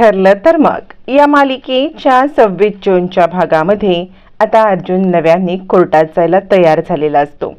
ठरलं तर मग. या मालिकेच्या सव्वीस जूनच्या भागामध्ये आता अर्जुन नव्याने कोर्टात जायला तयार झालेला असतो.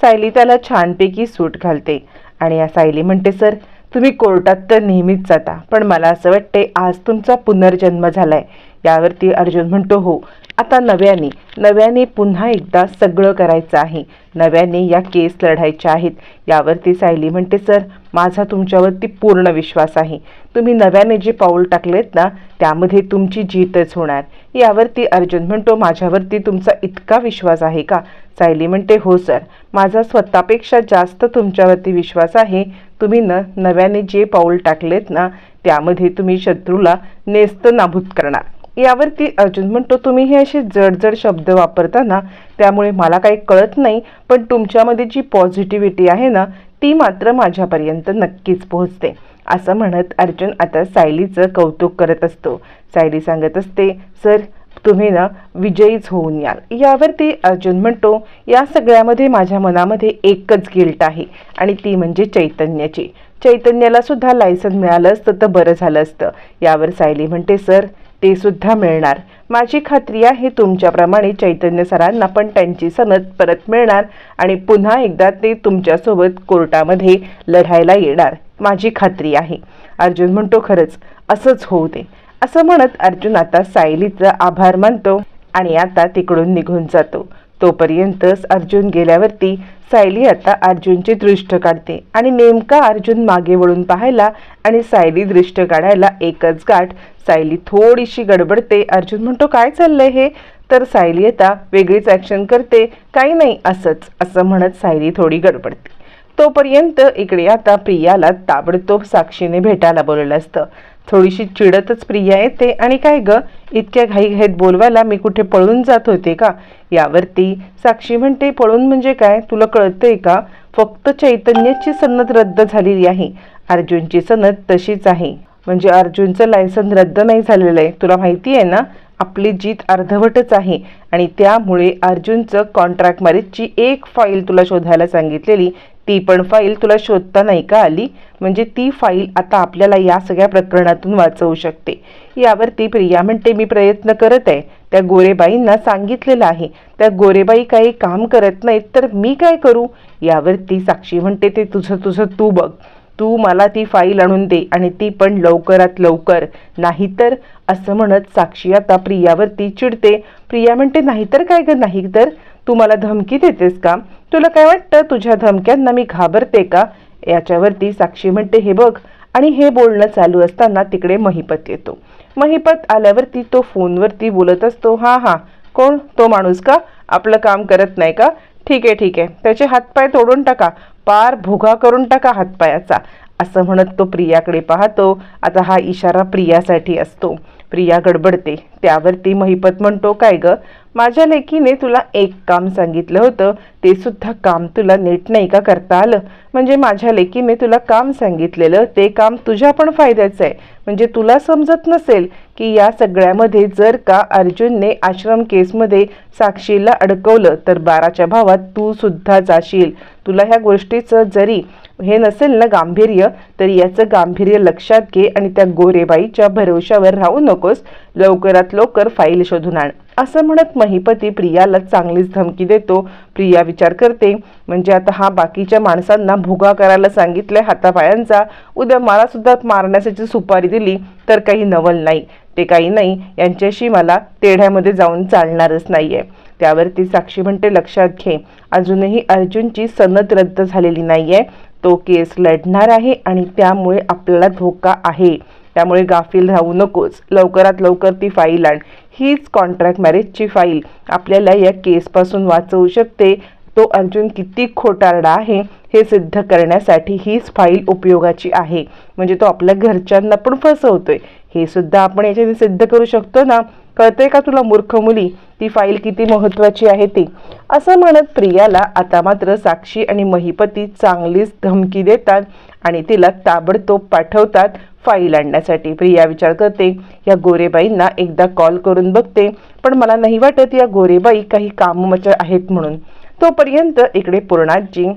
सायली त्याला छानपैकी सूट घालते आणि या सायली म्हणते सर तुम्ही कोर्टात तर नेहमीच जाता पण मला असं वाटते आज तुमचा पुनर्जन्म झालाय. यावरती अर्जुन म्हणतो हो आता नव्याने नव्याने पुन्हा एकदा सगळं करायचं आहे. नव्याने या केस लढायच्या आहेत. यावरती सायली म्हणते सर माझा तुमच्यावरती पूर्ण विश्वास आहे. तुम्ही नव्याने जे पाऊल टाकलेत ना त्यामध्ये तुमची जीतच होणार. यावरती अर्जुन म्हणतो माझ्यावरती तुमचा इतका विश्वास आहे का? सायली म्हणते हो सर. माझा स्वतःपेक्षा जास्त तुमच्यावरती विश्वास आहे. तुम्ही न नव्याने जे पाऊल टाकलेत ना त्यामध्ये तुम्ही शत्रूला नेस्त नाभूत करणार. यावरती अर्जुन म्हणतो तुम्ही हे असे जड जड शब्द वापरता ना त्यामुळे मला काही कळत नाही पण तुमच्यामध्ये जी पॉझिटिव्हिटी आहे ना ती मात्र माझ्यापर्यंत नक्कीच पोहोचते. असं म्हणत अर्जुन आता सायलीचं कौतुक करत असतो. सायली सांगत असते सर तुम्ही ना विजयीच होऊन याल. यावरती अर्जुन म्हणतो या सगळ्यामध्ये माझ्या मनामध्ये एकच गिल्ट आहे आणि ती म्हणजे चैतन्याची. चैतन्याला सुद्धा लायसन मिळालं असतं तर बरं झालं असतं. यावर सायली म्हणते सर ते सुद्धा मिळणार. माझी खात्री आहे तुमच्याप्रमाणे चैतन्य सरांना पण त्यांची सनद परत मिळणार आणि पुन्हा एकदा ते तुमच्यासोबत कोर्टामध्ये लढायला येणार. माझी खात्री आहे. अर्जुन म्हणतो खरंच असंच होऊ दे. असं म्हणत अर्जुन आता सायलीचा आभार मानतो आणि आता तिकडून निघून जातो. तोपर्यंतच अर्जुन गेल्यावरती सायली आता अर्जुनची दृष्ट काढते आणि नेमका अर्जुन मागे वळून पाहायला आणि सायली दृष्ट काढायला एकच गाठ सायली थोडीशी गडबडते. अर्जुन म्हणतो काय चाललंय हे? तर सायली आता वेगळीच ॲक्शन करते. काही नाही असंच असं म्हणत सायली थोडी गडबडते. तोपर्यंत इकडे आता प्रियाला ताबडतोब साक्षीने भेटायला बोलवलं असतं. थोडीशी चिडतच प्रिया येते. आणि काय ग? इतक्या घाईघाईत बोलवायला मी कुठे पळून जात होते का? यावरती साक्षी म्हणते पळून म्हणजे काय? तुला कळतंय का? फक्त चैतन्याची सनद रद्द झालेली आहे. अर्जुनची सनद तशीच आहे. म्हणजे अर्जुनचं लायसन रद्द नाही झालेलं आहे. तुला माहिती आहे ना? आपली जीत अर्धवटच आहे. आणि त्यामुळे अर्जुनचं कॉन्ट्रॅक्ट मॅरेजची एक फाईल तुला शोधायला सांगितलेली ती पण फाईल तुला शोधता नाही का आली? म्हणजे ती फाईल आता आपल्याला या सगळ्या प्रकरणातून वाचवू शकते. यावरती प्रिया म्हणते मी प्रयत्न करत आहे. त्या गोरेबाईंना सांगितलेलं आहे. त्या गोरेबाई काही काम करत नाहीत तर मी काय करू? यावरती साक्षी म्हणते ते तुझं तुझं तू बघ. तू मला ती फाईल आणून दे आणि ती पण लवकरात लवकर. नाहीतर असं म्हणत साक्षी आता प्रियावरती चिडते. प्रिया म्हणते नाहीतर काय ग? नाही तर तू मला धमकी देतेस का? तुला काय वाटतं? तुझ्या धमक्यांना मी घाबरते का? याच्यावरती साक्षी म्हणते हे बघ. आणि हे बोलणं चालू असताना तिकडे महिपत येतो. महिपत आल्यावरती तो फोनवरती बोलत असतो हां हां कोण? तो माणूस का? आपलं काम करत नाही का? ठीक आहे ठीक आहे. त्याचे हातपाय तोडून टाका. पार भुगा करून टाका हातपायाचा. असं म्हणत तो प्रियाकडे पाहतो. आता हा इशारा प्रियासाठी असतो. प्रिया गडबडते. त्यावरती महिपत म्हणतो काय ग? माझ्या लेकीने तुला एक काम सांगितलं होतं. ते सुद्धा काम तुला नीट नाही का करता आलं? म्हणजे माझ्या लेकीने तुला काम सांगितलेलं ते काम तुझ्या पण फायद्याचं आहे. म्हणजे तुला समजत नसेल की या सगळ्यामध्ये जर का अर्जुनने आश्रम केसमध्ये साक्षीला अडकवलं तर बाराच्या भावात तू सुद्धा जाशील. तुला ह्या गोष्टीचं जरी हे नसेल ना गांभीर्य तर याचं गांभीर्य लक्षात घे आणि त्या गोरेबाईच्या भरवशावर राहू नकोस. लवकरात लवकर फाईल शोधून आण. असं म्हणत महिपती प्रियाला चांगलीच धमकी देतो. प्रिया विचार करते म्हणजे आता हा बाकीच्या माणसांना भुगा करायला सांगितलंय हातापायांचा. उद्या मला सुद्धा मारण्यासाठी सुपारी दिली तर काही नवल नाही. ते काही नाही यांच्याशी मला तेढ्यामध्ये जाऊन चालणारच नाहीये. त्यावरती साक्षी म्हणते लक्षात घे अजूनही अर्जुनची सनद रद्द झालेली नाहीये. तो केस लढणार आहे आणि त्यामुळे आपल्याला धोका आहे. त्यामुळे गाफील राहू नकोस. लवकरात लवकर ती फाईल आण. हीच कॉन्ट्रॅक्ट मॅरेजची फाईल आपल्याला या केसपासून वाचवू शकते. तो अर्जुन किती खोटारडा आहे हे सिद्ध करण्यासाठी हीच फाईल उपयोगाची आहे. म्हणजे तो आपल्या घरच्यांना पण फसवतोय. हे सुद्धा आपण याच्याने सिद्ध करू शकतो ना? कळते का तुला मूर्ख मुली? ती फाईल किती महत्वाची आहे ती? असं म्हणत प्रियाला आता मात्र साक्षी आणि महिपती चांगलीच धमकी देतात आणि तिला ताबडतोब पाठवतात फाईल आणण्यासाठी. प्रिया विचार करते या गोरेबाईंना एकदा कॉल करून बघते पण मला नाही वाटत या गोरेबाई काही काममच्या आहेत म्हणून. तोपर्यंत इकडे पूर्णाजी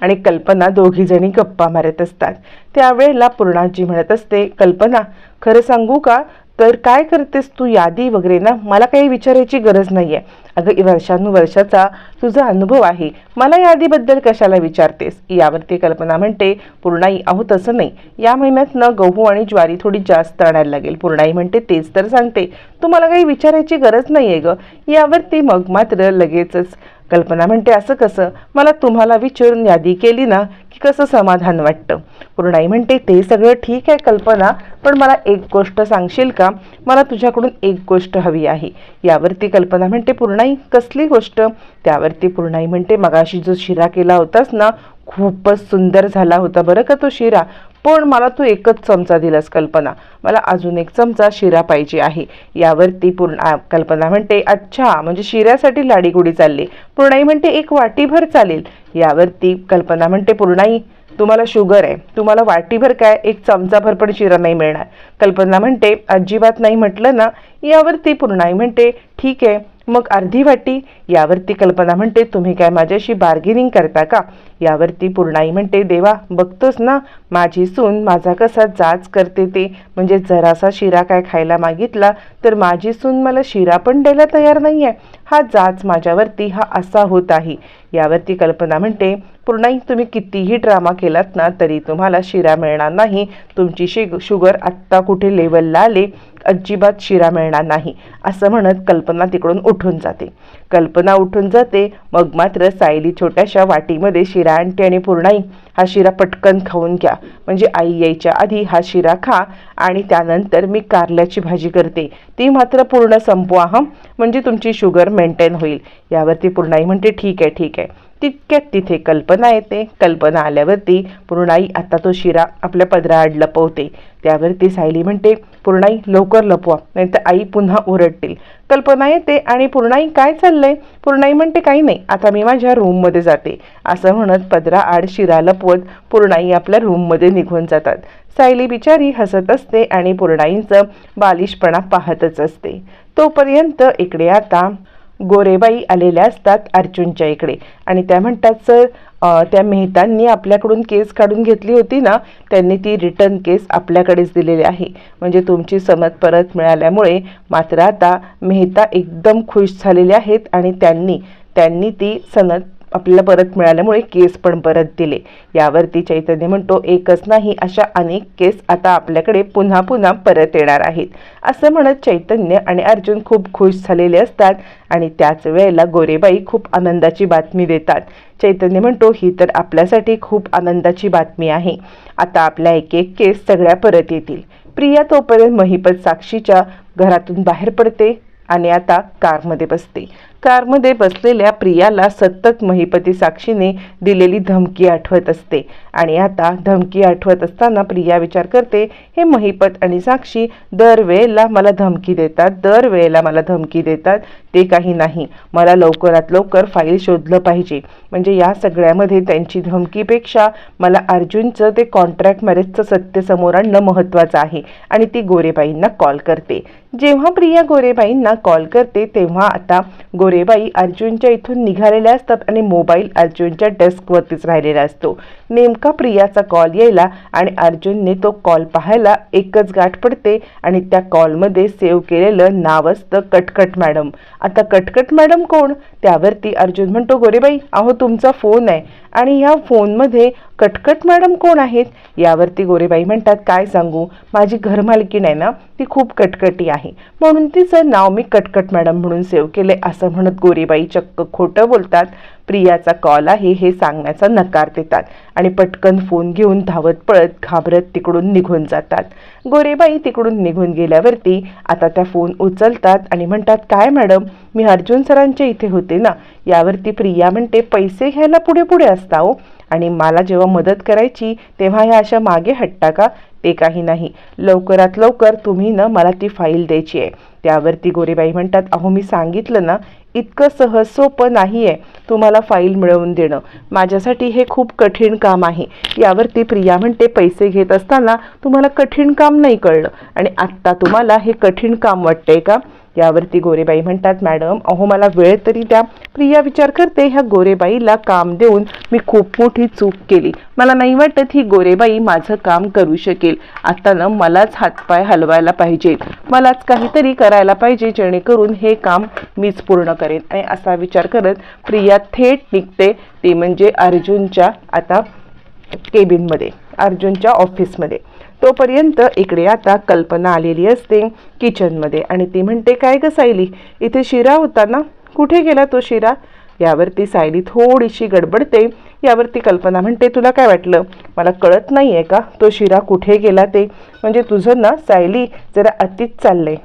आणि कल्पना दोघीजणी गप्पा मारत असतात. त्यावेळेला पूर्णाजी म्हणत असते कल्पना खरं सांगू का? तर काय करतेस तू यादी वगैरे ना? मला काही विचारायची गरज नाही आहे अगं वर्षानुवर्षाचा तुझा अनुभव आहे. मला यादीबद्दल कशाला विचारतेस? यावरती कल्पना म्हणते पूर्णाई अहो तसं नाही. या महिन्यात न गहू आणि ज्वारी थोडी जास्त आणायला लागेल. पूर्णाई म्हणते तेच तर सांगते. तुम्हाला काही विचारायची गरज नाही आहे गं. यावरती मग मात्र लगेचच कल्पना म्हणते असं कसं? मला तुम्हाला विचारून यादी केली ना की कसं समाधान वाटतं? पूर्णाई म्हणते ते सगळं ठीक आहे कल्पना पण मला एक गोष्ट सांगशील का? मला तुझ्याकडून एक गोष्ट हवी आहे. यावरती कल्पना म्हणते पूर्णाई कसली गोष्ट? त्यावरती पूर्णाई म्हणते मगाशी जो शिरा केला होतास ना खूपच सुंदर झाला होता बरं का तो शिरा? पण मला तू एकच चमचा दिलास कल्पना. मला अजून एक चमचा शिरा पाहिजे आहे. यावरती पूर्ण कल्पना म्हणते अच्छा म्हणजे शिऱ्यासाठी लाडीगुडी चालली. पूर्णाई म्हणते एक वाटीभर चालेल. यावरती कल्पना म्हणते पूर्णाई तुम्हाला शुगर आहे. तुम्हाला वाटीभर काय? एक चमचाभर पण शिरा नाही मिळणार. कल्पना म्हणते अजिबात नाही म्हटलं ना. यावरती पूर्णाई म्हणते ठीक आहे. मग अर्धी वाटी यावरती कल्पना म्हणते तुम्ही काय माझ्याशी बार्गेनिंग करता का? यावरती पूर्णाई म्हणते देवा बघतोस ना माझी सून माझा कसा जाच करते ते. म्हणजे जरासा शिरा काय खायला मागितला तर माझी सून मला शिरा पण द्यायला तयार नाही आहे हा जाच माझ्यावरती हा असा होत आहे. यावरती कल्पना म्हणते पूर्णाई तुम्ही कितीही ड्रामा केलात ना तरी तुम्हाला शिरा मिळणार नाही. तुमची शि शुगर आत्ता कुठे लेवलला आले. अजिबात शिरा मिळणार नाही असं म्हणत कल्पना तिकडून उठून जाते. कल्पना उठून जाते मग मात्र सायली छोट्याशा वाटीमध्ये शिरा आणते आणि पूर्णाई हा शिरा पटकन खाऊन घ्या. म्हणजे आई यायच्या आधी हा शिरा खा आणि त्यानंतर मी कारल्याची भाजी करते. ती मात्र पूर्ण संपवा हं म्हणजे तुमची शुगर मेंटेन होईल. यावरती पूर्णाई म्हणते ठीक आहे ठीक आहे. तितक्यात तिथे कल्पना येते. कल्पना आल्यावरती पूर्णाई आता तो शिरा आपल्या पदराआड लपवते. त्यावरती सायली म्हणते पूर्णाई लवकर लपवा नाहीतर आई पुन्हा ओरडतील. कल्पना येते आणि पूर्णाई काय चाललंय? पूर्णाई म्हणते काही नाही आता मी माझ्या रूममध्ये जाते. असं म्हणत पदरा आड शिरा लपवत पूर्णाई आपल्या रूममध्ये निघून जातात. सायली बिचारी हसत असते आणि पूर्णाईंचं बालिशपणा पाहतच असते. तोपर्यंत इकडे आता गोरेबाई आलेल्या असतात अर्जुनच्या इकडे. आणि त्या म्हणतात सर त्या मेहतांनी आपल्याकडून केस काढून घेतली होती ना त्यांनी ती रिटर्न केस आपल्याकडेच दिलेली आहे. म्हणजे तुमची समज परत मिळाल्यामुळे मात्र आता मेहता एकदम खुश झालेले आहेत आणि त्यांनी त्यांनी ती सनद आपल्याला परत मिळाल्यामुळे केस पण परत दिले. यावरती चैतन्य म्हणतो एकच नाही अशा अनेक केस आता आपल्याकडे पुन्हा पुन्हा परत येणार आहेत. असं म्हणत चैतन्य आणि अर्जुन खूप खुश झालेले असतात आणि त्याच वेळेला गोरेबाई खूप आनंदाची बातमी देतात. चैतन्य म्हणतो ही तर आपल्यासाठी खूप आनंदाची बातमी आहे. आता आपल्या एक एक केस सगळ्या परत येतील. प्रिया तोपर्यंत महिपत साक्षीच्या घरातून बाहेर पडते आणि आता कारमध्ये बसते. कारमध्ये बसलेल्या प्रियाला सतत महिपती साक्षीने दिलेली धमकी आठवत असते. आणि आता धमकी आठवत असताना प्रिया विचार करते हे महिपत आणि साक्षी दरवेळेला मला धमकी देतात दरवेळेला मला धमकी देतात. ते काही नाही. मला लवकरात लवकर फाईल शोधलं पाहिजे. म्हणजे या सगळ्यामध्ये त्यांची धमकीपेक्षा मला अर्जुनचं ते कॉन्ट्रॅक्ट मॅरेजचं सत्य समोर आणणं महत्त्वाचं आहे. आणि ती गोरेबाईंना कॉल करते. जेव्हा प्रिया गोरेबाईंना कॉल करते तेव्हा आता गोरेबाई अर्जुनच्या इथून निघालेल्या असतात आणि मोबाईल अर्जुनच्या डेस्कवरतीच राहिलेला असतो. नेमका प्रियाचा कॉल यायला आणि अर्जुनने तो कॉल पाहायला एकच गाठ पडते आणि त्या कॉलमध्ये सेव्ह केलेलं नाव असतं कटकट मॅडम आता कटकट मॅडम कोण? त्यावरती अर्जुन म्हणतो गोरेबाई अहो तुमचा फोन आहे आणि ह्या फोनमध्ये कटकट मॅडम कोण आहेत? यावरती गोरेबाई म्हणतात काय सांगू? माझी घरमालकीण आहे ना ती खूप कटकटी आहे. म्हणून तिचं नाव मी कटकट मॅडम म्हणून सेव्ह केले असं म्हणत गोरेबाई चक्क खोटं बोलतात. प्रियाचा कॉल आहे हे सांगण्याचा नकार देतात आणि पटकन फोन घेऊन धावत पळत घाबरत तिकडून निघून जातात. गोरेबाई तिकडून निघून गेल्यावरती आता त्या फोन उचलतात आणि म्हणतात काय मॅडम मी अर्जुन सरांच्या इथे होते ना यावरती प्रिया म्हणते पैसे घ्यायला पुढे पुढे असता हो. आणि मला जेव्हा मदत करायची तेव्हा ह्या अशा मागे हट्टा का? ते काही नाही. लवकरात लवकर तुम्ही ना मला ती फाईल द्यायची आहे. त्यावरती गोरेबाई म्हणतात अहो मी सांगितलं ना इतकं सहज सोपं नाही आहे तुम्हाला फाईल मिळवून देणं. माझ्यासाठी हे खूप कठीण काम आहे. यावरती प्रिया म्हणते पैसे घेत असताना तुम्हाला कठीण काम नाही कळलं. आणि आत्ता तुम्हाला हे कठीण काम वाटतंय का? यावरती गोरेबाई म्हणतात मॅडम अहो मला वेळ तरी द्या. प्रिया विचार करते ह्या गोरेबाईला काम देऊन मी खूप मोठी चूक केली. मला नाही वाटत ही गोरेबाई माझं काम करू शकेल. आता ना मलाच हातपाय हलवायला पाहिजे. मलाच काहीतरी करायला पाहिजे जेणेकरून हे काम मीच पूर्ण करेन. आणि असा विचार करत प्रिया थेट निघते. ती म्हणजे अर्जुनच्या आता केबिनमध्ये अर्जुनच्या ऑफिसमध्ये तोपर्यंत इकडे आता कल्पना आलेली असते किचनमध्ये. आणि ती म्हणते काय गं सायली इथे शिरा होता ना? कुठे गेला तो शिरा? यावरती सायली थोडीशी गडबडते. यावरती कल्पना म्हणते तुला काय वाटलं? मला कळत नाही आहे का तो शिरा कुठे गेला ते? म्हणजे तुझं ना सायली जरा अतिच चाललंय.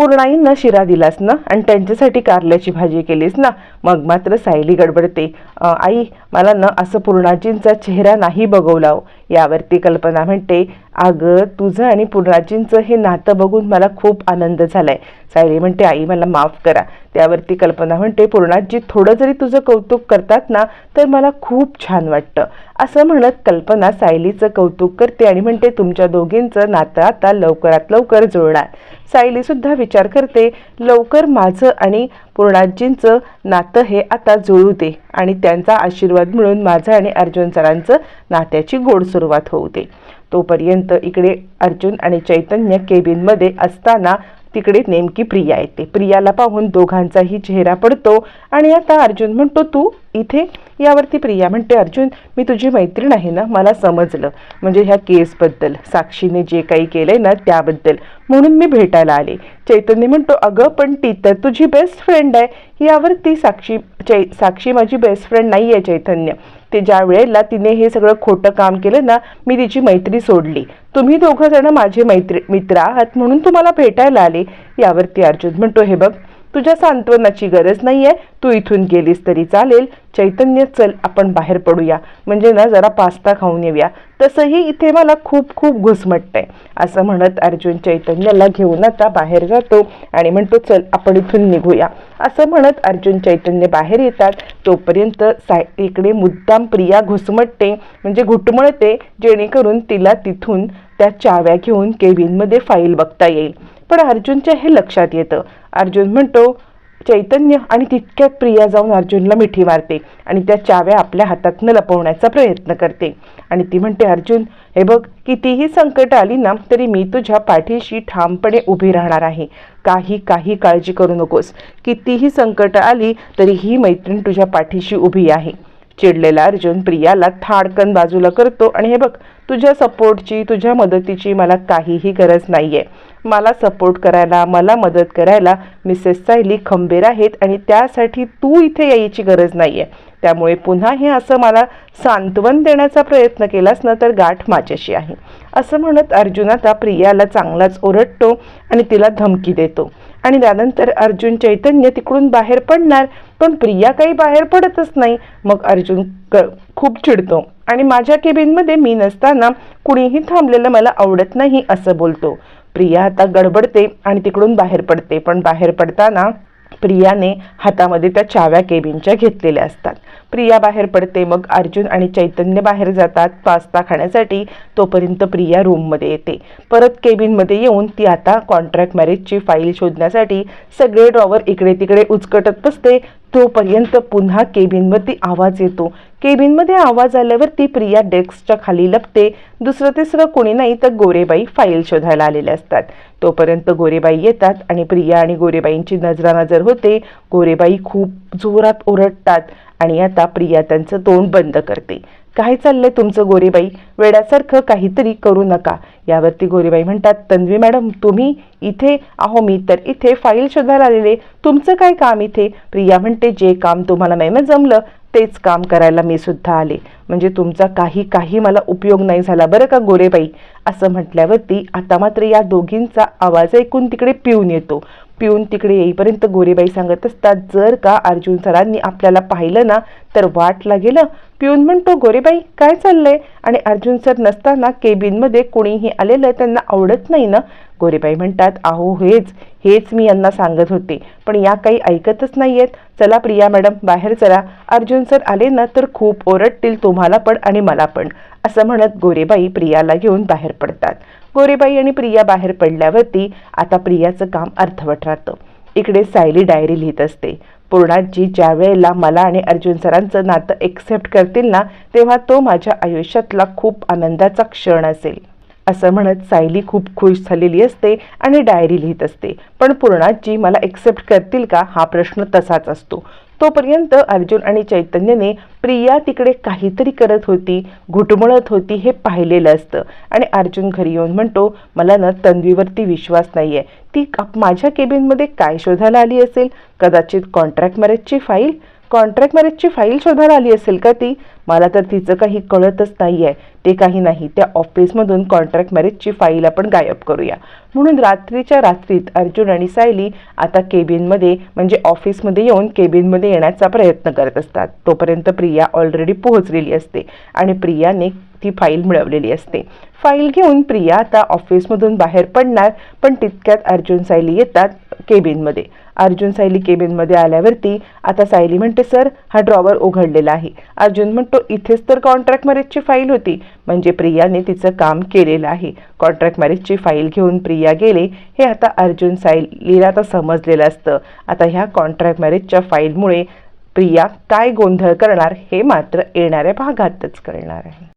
पूर्णाईंना शिरा दिलास ना? आणि त्यांच्यासाठी कारल्याची भाजी केलीस ना? मग मात्र सायली गडबडते. आई मला ना असं पूर्णाजींचा चेहरा नाही बघवला हो. यावरती कल्पना म्हणते अगं तुझं आणि पूर्णाजींचं हे नातं बघून मला खूप आनंद झालाय. सायली म्हणते आई मला माफ करा. त्यावरती कल्पना म्हणते पूर्णाजी थोडं जरी तुझं कौतुक करतात ना तर मला खूप छान वाटतं. असं म्हणत कल्पना सायलीचं कौतुक करते आणि म्हणते तुमच्या दोघींचं नातं आता लवकरात लवकर जुळणार. सायली सुद्धा विचार करते लवकर माझं आणि पूर्णाजींचं नातं हे आता जुळू दे आणि त्यांचा आशीर्वाद मिळून माझं आणि अर्जुन सरांचं नात्याची गोड सुरुवात होऊ दे. तोपर्यंत इकडे अर्जुन आणि चैतन्य केबिनमध्ये असताना तिकडे नेमकी प्रिया येते. प्रियाला पाहून दोघांचाही चेहरा पडतो आणि आता अर्जुन म्हणतो तू इथे? यावरती प्रिया म्हणते अर्जुन मी तुझी मैत्रीण आहे ना? मला समजलं. म्हणजे ह्या केसबद्दल साक्षीने जे काही केलंय ना त्याबद्दल. म्हणून मी भेटायला आले. चैतन्य म्हणतो अगं पण ती तर तुझी बेस्ट फ्रेंड आहे. यावरती साक्षी चै साक्षी माझी बेस्ट फ्रेंड नाही आहे चैतन्य. ते ज्या वेळेला तिने हे सगळं खोटं काम केलं ना मी तिची मैत्री सोडली. तुम्ही दोघं जण माझे मैत्री मित्र आहात म्हणून तुम्हाला भेटायला आले. यावरती अर्जुन म्हणतो हे बघ तुझ्या सांत्वनाची गरज नाही आहे तू इथून गेलीस तरी चालेल. चैतन्य चल आपण बाहेर पडूया. म्हणजे ना जरा पास्ता खाऊन येऊया. तसंही इथे मला खूप खूप घुसमटतंय. असं म्हणत अर्जुन चैतन्याला घेऊन आता बाहेर जातो आणि म्हणतो चल आपण इथून निघूया. असं म्हणत अर्जुन चैतन्य बाहेर येतात. तोपर्यंत साय इकडे मुद्दाम प्रिया घुसमटते. म्हणजे घुटमळते जेणेकरून तिला तिथून त्या चाव्या घेऊन केबिनमध्ये फाईल बघता येईल. पण अर्जुनच्या हे लक्षात येतं. अर्जुन म्हणतो चैतन्य आणि तितक्यात प्रिया जाऊन अर्जुनला मिठी मारते आणि त्या चाव्या आपल्या हातातनं लपवण्याचा प्रयत्न करते. आणि ती म्हणते अर्जुन हे बघ कितीही संकट आली ना तरी मी तुझ्या पाठीशी ठामपणे उभी राहणार आहे. काही काही काळजी करू नकोस. कितीही संकट आली तरी ही मैत्रीण तुझ्या पाठीशी उभी आहे. चिडलेला अर्जुन प्रियाला थाडकन बाजूला करतो आणि हे बघ तुझ्या सपोर्टची तुझ्या मदतीची मला काहीही गरज नाही आहे मला सपोर्ट करायला मला मदत करायला मिसेस सायली खंबीर आहेत आणि त्यासाठी तू इथे यायची गरज नाहीये. त्यामुळे पुन्हा हे असं मला सांत्वन देण्याचा प्रयत्न केलास ना तर गाठ माझ्याशी आहे. असं म्हणत अर्जुन आता प्रियाला चांगलाच ओरडतो आणि तिला धमकी देतो. आणि त्यानंतर अर्जुन चैतन्य तिकडून बाहेर पडणार पण प्रिया काही बाहेर पडतच नाही. मग अर्जुन क खूप चिडतो. आणि माझ्या केबिनमध्ये मी नसताना कुणीही थांबलेलं मला आवडत नाही असं बोलतो. प्रिया आता गडबडते आणि तिकडून बाहेर पडते पण बाहेर पडताना प्रियाने हातामध्ये त्या चाव्या केबिनच्या घेतलेल्या असतात. प्रिया बाहेर पडते मग अर्जुन आणि चैतन्य बाहेर जातात. पास्ता खाण्यासाठी तोपर्यंत प्रिया रूममध्ये येते. परत केबिनमध्ये येऊन ती आता कॉन्ट्रॅक्ट मॅरेजची फाईल शोधण्यासाठी सगळे ड्रॉवर इकडे तिकडे उचकटत बसते. तोपर्यंत पुन्हा केबिनवरती आवाज येतो. केबिनमध्ये आवाज आल्यावरती प्रिया डेस्कच्या खाली लपते. दुसरं तिसरं कोणी नाही तर गोरेबाई फाईल शोधायला आलेले असतात. तोपर्यंत गोरेबाई येतात आणि प्रिया आणि गोरेबाईंची नजरानजर होते. गोरेबाई खूप जोरात ओरडतात आणि आता प्रिया त्यांचं तोंड बंद करते. काय चाललंय तुमचं गोरेबाई? वेड्यासारखं काहीतरी करू नका. यावरती गोरीबाई म्हणतात तन्वी मॅडम तुम्ही इथे आहो मी तर इथे फाईल शोधायला आलेले. तुमचं काय काम इथे? प्रिया म्हणते जे काम तुम्हाला नाही ना जमलं तेच काम करायला मी सुद्धा आले. म्हणजे तुमचा काही काही मला उपयोग नाही झाला बरं का गोरेबाई? असं म्हटल्यावरती आता मात्र या दोघींचा आवाज ऐकून तिकडे पिऊन येतो. पिऊन तिकडे येईपर्यंत गोरेबाई सांगत असतात जर का अर्जुन सरांनी आपल्याला पाहिलं ना तर वाट लागेल. पिऊन म्हणतो गोरेबाई काय चाललंय? आणि अर्जुन सर नसताना केबिनमध्ये कोणीही आलेलं त्यांना आवडत नाही ना? गोरेबाई म्हणतात आहो हेच हेच मी यांना सांगत होते पण या काही ऐकतच नाही आहेत चला प्रिया मॅडम बाहेर चला. अर्जुन सर आले ना तर खूप ओरडतील तुम्हाला पण आणि मला पण असं म्हणत गोरेबाई प्रियाला घेऊन बाहेर पडतात. गोरेबाई आणि प्रिया बाहेर पडल्यावरती आता प्रियाचं काम अर्धवट राहतं. इकडे सायली डायरी लिहित असते. पूर्णाजी ज्या वेळेला मला आणि अर्जुन सरांचं नातं एक्सेप्ट करतील ना तेव्हा तो माझ्या आयुष्यातला खूप आनंदाचा क्षण असेल. असं म्हणत सायली खूप खुश झालेली असते आणि डायरी लिहित असते. पण पूर्णाजी मला एक्सेप्ट करतील का? हा प्रश्न तसाच असतो. तोपर्यंत अर्जुन आणि चैतन्यने प्रिया तिकडे काहीतरी करत होती घुटमळत होती हे पाहिलेलं असतं. आणि अर्जुन घरी येऊन म्हणतो मला ना तन्वीवरती विश्वास नाही आहे ती माझ्या केबिनमध्ये काय शोधायला आली असेल? कदाचित कॉन्ट्रॅक्ट मॅरेजची फाईल कॉन्ट्रॅक्ट मॅरेजची फाईल शोधायला आली असेल का ती? मला तर तिचं काही कळतच नाही आहे ते काही नाही. त्या ऑफिसमधून कॉन्ट्रॅक्ट मॅरेजची फाईल आपण गायब करूया. म्हणून रात्रीच्या रात्रीत अर्जुन आणि सायली आता केबिनमध्ये म्हणजे ऑफिसमध्ये येऊन केबिनमध्ये येण्याचा प्रयत्न करत असतात. तोपर्यंत प्रिया ऑलरेडी पोहोचलेली असते आणि प्रियाने ती फाईल मिळवलेली असते. फाईल घेऊन प्रिया आता ऑफिसमधून बाहेर पडणार पण तितक्यात अर्जुन सायली येतात केबिनमध्ये. अर्जुन सायली केबिनमध्ये आल्यावरती आता सायली म्हणते सर हा ड्रॉवर उघडलेला आहे. अर्जुन म्हणतो इथेच तर कॉन्ट्रॅक्ट मॅरेजची फाईल होती. म्हणजे प्रियाने तिचं काम केलेलं आहे. कॉन्ट्रॅक्ट मॅरेजची फाईल घेऊन प्रिया गेले हे आता अर्जुन सायलीला आता समजलेलं असतं. आता ह्या कॉन्ट्रॅक्ट मॅरेजच्या फाईलमुळे प्रिया काय गोंधळ करणार हे मात्र येणाऱ्या भागातच कळणार आहे.